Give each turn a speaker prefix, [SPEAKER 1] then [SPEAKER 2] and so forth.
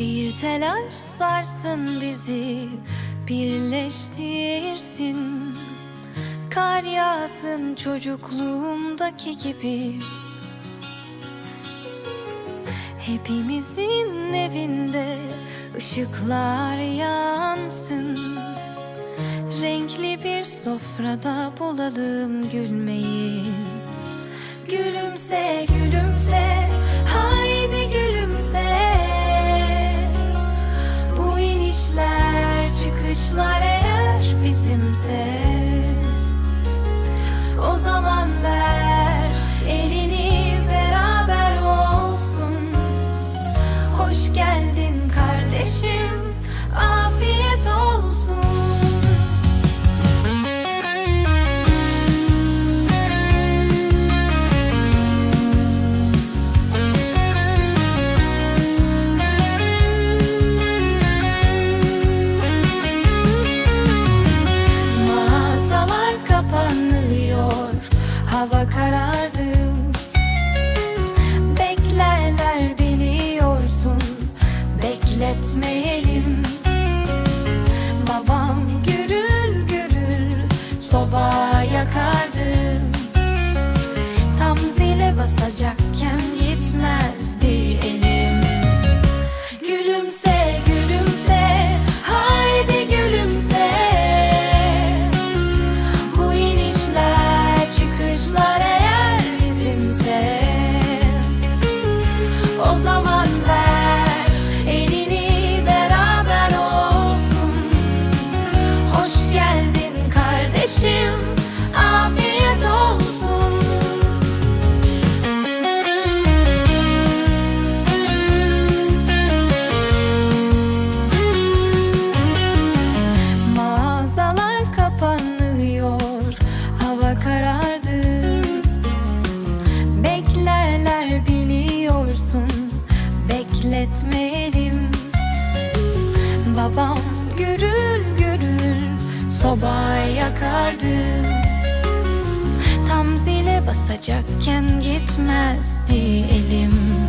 [SPEAKER 1] Bir telaş sarsın bizi birleştirsin. Kar yağsın çocukluğumdaki gibi. Hepimizin evinde ışıklar yansın. Renkli bir sofrada bulalım gülmeyi. me. etmeyelim. Babam gürül gürül soba yakardı. Tam zile basacakken gitmezdi elim.